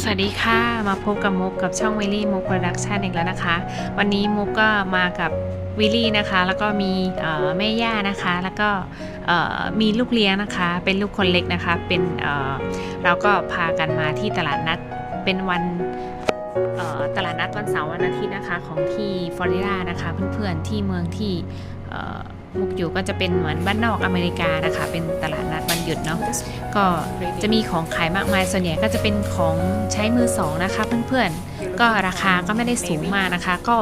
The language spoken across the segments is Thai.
สวัสดีค่ะ มาพบกับมุกกับช่องวิลลี่มุกโปรดักชันอีกแล้วนะคะ วันนี้มุกก็มากับวิลลี่นะคะ แล้วก็มีแม่ย่านะคะ แล้วก็มีลูกเลี้ยงนะคะ เป็นลูกคนเล็กนะคะ เป็นเราก็พากันมาที่ตลาดนัดเป็นวันตลาดนัดวันเสาร์วันอาทิตย์นะคะของที่ฟลอริดานะคะ เพื่อนๆที่เมืองที่ มุกอยู่ก็จะเป็นเหมือนบ้านนอกอเมริกานะคะ เป็นตลาดนัดวันหยุดเนาะก็จะมีของขายมากมายส่วนใหญ่ก็จะเป็นของใช้มือสองนะคะเพื่อนๆ ก็ราคาก็ไม่ได้สูงมากนะคะ ก็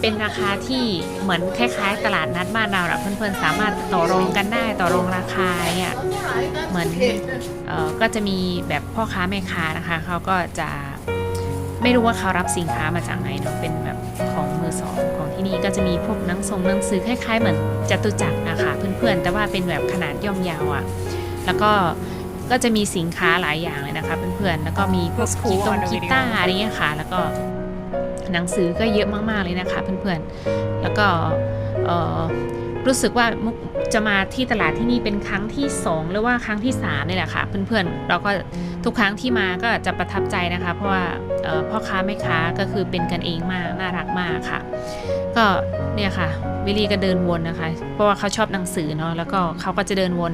เป็นราคาที่เหมือนคล้ายๆ ตลาดนัดบ้านเราแหละเพื่อนๆ สามารถต่อรองกันได้ต่อรองราคาเนี่ยเหมือนเอ่อก็จะมีแบบพ่อค้าแม่ค้านะคะเขาก็จะ ไม่รู้ว่าเขารับสินค้ามาจากไหนเนาะเป็นแบบของมือสองของที่นี่ก็จะมีพวกหนังทรงหนังสือคล้าย ๆ เหมือนจตุจักรนะคะเพื่อนๆ แต่ว่าเป็นแบบขนาดย่อมยาวอะ่ะแล้วก็ก็จะมีสินค้าหลายอย่างเลยนะคะเพื่อนๆแล้วก็มีพวกกีตงกีตาร์อะไรเงี้ยค่ะ แล้วก็หนังสือก็เยอะมากๆเลยนะคะเพื่อนๆแล้วก็เอ่อ รู้สึกว่ามุกจะมาที่ตลาดที่นี่เป็นครั้งที่ 2 หรือว่าครั้งที่3นี่แหละค่ะเพื่อนๆเราก็ทุกครั้งที่มาก็จะประทับใจนะคะ เพราะว่าพ่อค้าแม่ค้าก็คือเป็นกันเองมากน่ารักมากค่ะ ก็เนี่ยค่ะวิลลี่ก็เดินวนนะคะ เพราะว่าเขาชอบหนังสือเนาะแล้วก็เขาก็จะเดินวน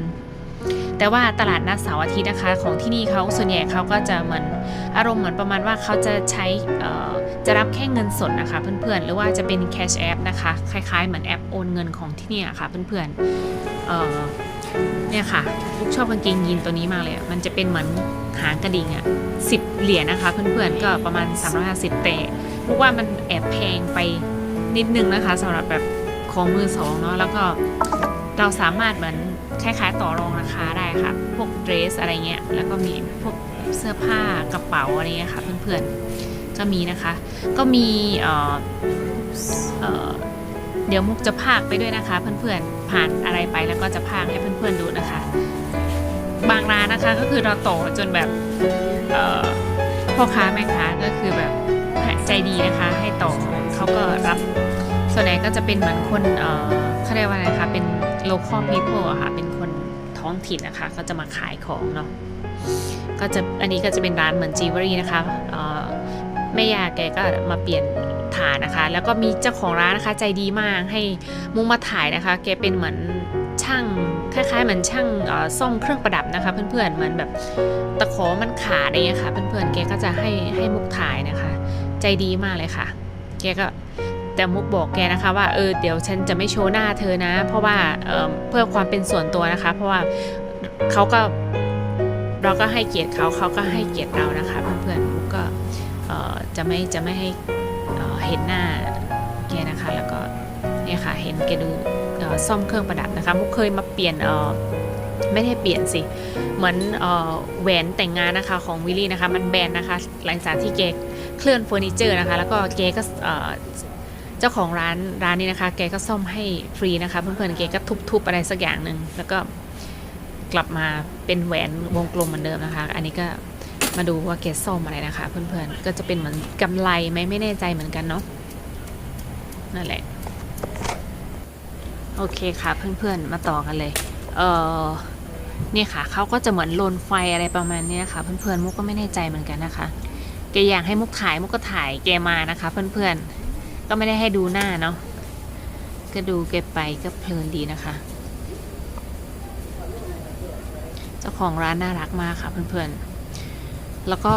แต่ว่าตลาดนัดเสาร์อาทิตย์นะคะของที่นี่เขาส่วนใหญ่เขาก็จะเหมือนอารมณ์เหมือนประมาณว่าเขาจะใช้จะรับแค่เงินสดนะคะเพื่อนๆ หรือว่าจะเป็น cash app นะคะคล้ายๆเหมือนแอปโอนเงินของที่นี่ค่ะเพื่อนๆเเนี่ยค่ะลูกชอบกางเกงยีนตัวนี้มากเลยมันจะเป็นเหมือนหางกระดิ่งอะสิบเหรียญนะคะเพื่อนๆก็ประมาณ 350แต่พวกว่ามันแอบแพงไปนิดนึงนะคะสำหรับแบบของมือสองเนาะแล้วก็เราสามารถเหมือน คล้ายๆต่อรองราคาได้ค่ะ พวกเดรสอะไรเงี้ย แล้วก็มีพวกเสื้อผ้ากระเป๋าอะไรเงี้ยค่ะเพื่อนๆ ก็มีนะคะ ก็มีเออเออเดี๋ยวมุกจะพากไปด้วยนะคะ เพื่อนๆ ผ่านอะไรไปแล้วก็จะพากให้เพื่อนๆดูนะคะ บางร้านนะคะก็คือเราต่อจนแบบพ่อค้าแม่ค้าก็คือแบบใจดีนะคะ ให้ต่อเขาก็รับ ส่วนใหญ่ก็จะเป็นเหมือนคนเออเขาเรียกว่าอะไรคะเป็น local people อะค่ะ เป็นคนท้องถิ่นนะคะ ก็จะมาขายของเนาะ ก็จะ อันนี้ก็จะเป็นร้านเหมือนจีว e รี่นะคะแม่ยาแกก็มาเปลี่ยนฐานนะคะ แล้วก็มีเจ้าของร้านนะคะ ใจดีมากให้มุงมาถ่ายนะคะ แกเป็นเหมือนช่างคล้ายๆเหมือนช่างเอ่อซ่อมเครื่องประดับนะคะ เพื่อนๆเหมือนแบบตะขอมันขาดอะไรเงี้ยค่ะ เพื่อนๆแกก็จะให้ให้มุกถ่ายนะคะ ใจดีมากเลยค่ะ แกก็ แต่มุกบอกแกนะคะว่าเออเดี๋ยวฉันจะไม่โชว์หน้าเธอนะ เพราะว่าเเพื่อความเป็นส่วนตัวนะคะ เพราะว่าเขาก็เราก็ให้เกียรติเขาเขาก็ให้เกียรติเรานะคะเพื่อนๆมุกก็จะไม่จะไม่ให้เเห็นหน้าแกนะคะ แล้วก็เนี่ยค่ะเห็นแกดูซ่อมเครื่องประดับนะคะมุกเคยมาเปลี่ยนไม่ได้เปลี่ยนสิ เหมือนออแหวนแต่งงานนะคะของวิลลี่นะคะ มันแบนนะคะ หลังจากที่แกเคลื่อนเฟอร์นิเจอร์นะคะ แล้วก็แกก็ เจ้าของร้านร้านนี้นะคะ แกก็ซ่อมให้ฟรีนะคะ เพื่อนๆแกก็ทุบๆอะไรสักอย่างหนึ่งแล้วก็กลับมาเป็นแหวนวงกลมเหมือนเดิมนะคะ อันนี้ก็มาดูว่าแกซ่อมอะไรนะคะ เพื่อนๆก็จะเป็นเหมือนกำไรไหมไม่แน่ใจเหมือนกันเนาะนั่นแหละโอเคค่ะเพื่อนๆมาต่อกันเลย เออเนี่ยค่ะเขาก็จะเหมือนโลนไฟอะไรประมาณนี้ค่ะ เพื่อนๆมุกก็ไม่แน่ใจเหมือนกันนะคะแกอยากให้มุกถ่ายมุกก็ถ่ายแกมานะคะ เพื่อนๆ ก็ไม่ได้ให้ดูหน้าเนาะก็ดูเก็บไปก็เพลินดีนะคะ เจ้าของร้านน่ารักมากค่ะเพื่อนๆ แล้วก็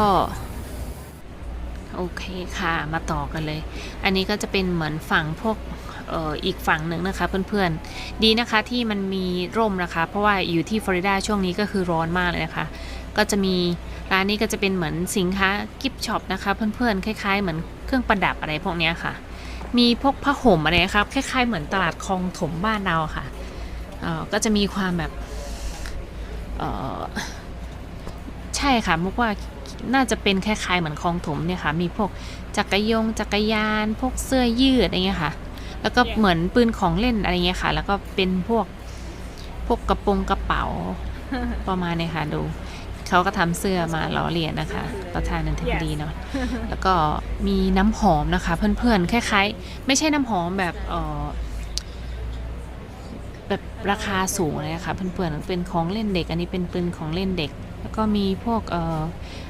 โอเคค่ะมาต่อกันเลย อันนี้ก็จะเป็นเหมือนฝั่งพวกอีกฝั่งหนึ่งนะคะเพื่อนๆ ดีนะคะที่มันมีร่มนะคะ เพราะว่าอยู่ที่ฟลอริดาช่วงนี้ก็คือร้อนมากเลยนะคะ ก็จะมีร้านนี้ก็จะเป็นเหมือนสินค้ากิฟช็อปนะคะ เพื่อนๆ คล้ายๆ เหมือนเครื่องประดับอะไรพวกเนี้ยค่ะ มีพวกผ้าห่มอะไรนะครับคล้ายๆเหมือนตลาดคลองถมบ้านเราอะค่ะเอ่อก็จะมีความแบบเอ่อใช่ค่ะมุกว่าน่าจะเป็นคล้ายๆเหมือนคลองถมเนี่ยค่ะ มีพวกจักรยงจักรยาน พวกเสื้อยืดอะไรเงี้ยค่ะ แล้วก็เหมือนปืนของเล่นอะไรเงี้ยค่ะ แล้วก็เป็นพวกพวกกระโปรงกระเป๋าประมาณเนี้ค่ะดู เขาก็ทำเสื้อมาล้อเลียนนะคะ ประธานาธิบดีเนาะแล้วก็มีน้ำหอมนะคะ เพื่อนๆคล้ายๆ ไม่ใช่น้ำหอมแบบเออแบบราคาสูงเลยนะคะเพื่อนๆเป็นของเล่นเด็ก อันนี้เป็นปืนของเล่นเด็ก แล้วก็มีพวกเอ่อ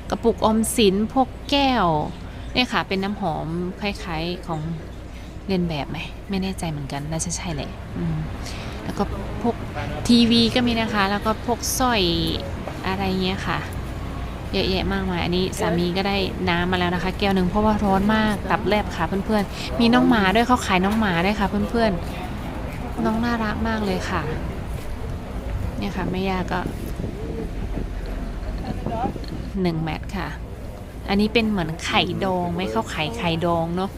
กระปุกออมสินพวกแก้วเนี่ยค่ะ เป็นน้ำหอมคล้ายๆของเรียนแบบไหมไม่แน่ใจเหมือนกันน่าจะใช่แหละอืมแล้วก็พวกทีวีก็มีนะคะ แล้วก็พวกสร้อย อะไรเงี้ยค่ะ เยอะแยะมากมายอันนี้สามีก็ได้น้ำมาแล้วนะคะ แก้วหนึ่งเพราะว่าร้อนมากตับแลบค่ะเพื่อนๆ มีน้องหมาด้วยเขาขายน้องหมาด้วยค่ะ เพื่อนๆ น้องน่ารักมากเลยค่ะ เนี่ยค่ะแม่ย่าก็หนึ่งแมทค่ะ อันนี้เป็นเหมือนไข่ดองไหมเขาไขายไข่ดองเนาะ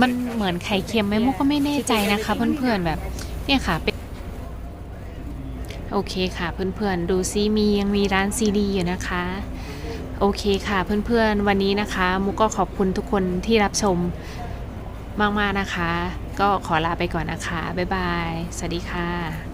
มันเหมือนไข่เค็มไหมมุกก็ไม่แน่ใจนะคะ เพื่อนๆแบบ เนี่ยค่ะเป็น โอเคค่ะเพื่อนๆ ดูซิมียังมีร้านซีดีอยู่นะคะ โอเคค่ะเพื่อนๆ วันนี้นะคะ มุกก็ขอบคุณทุกคนที่รับชมมากๆนะคะ ก็ขอลาไปก่อนนะคะ บ๊ายบาย สวัสดีค่ะ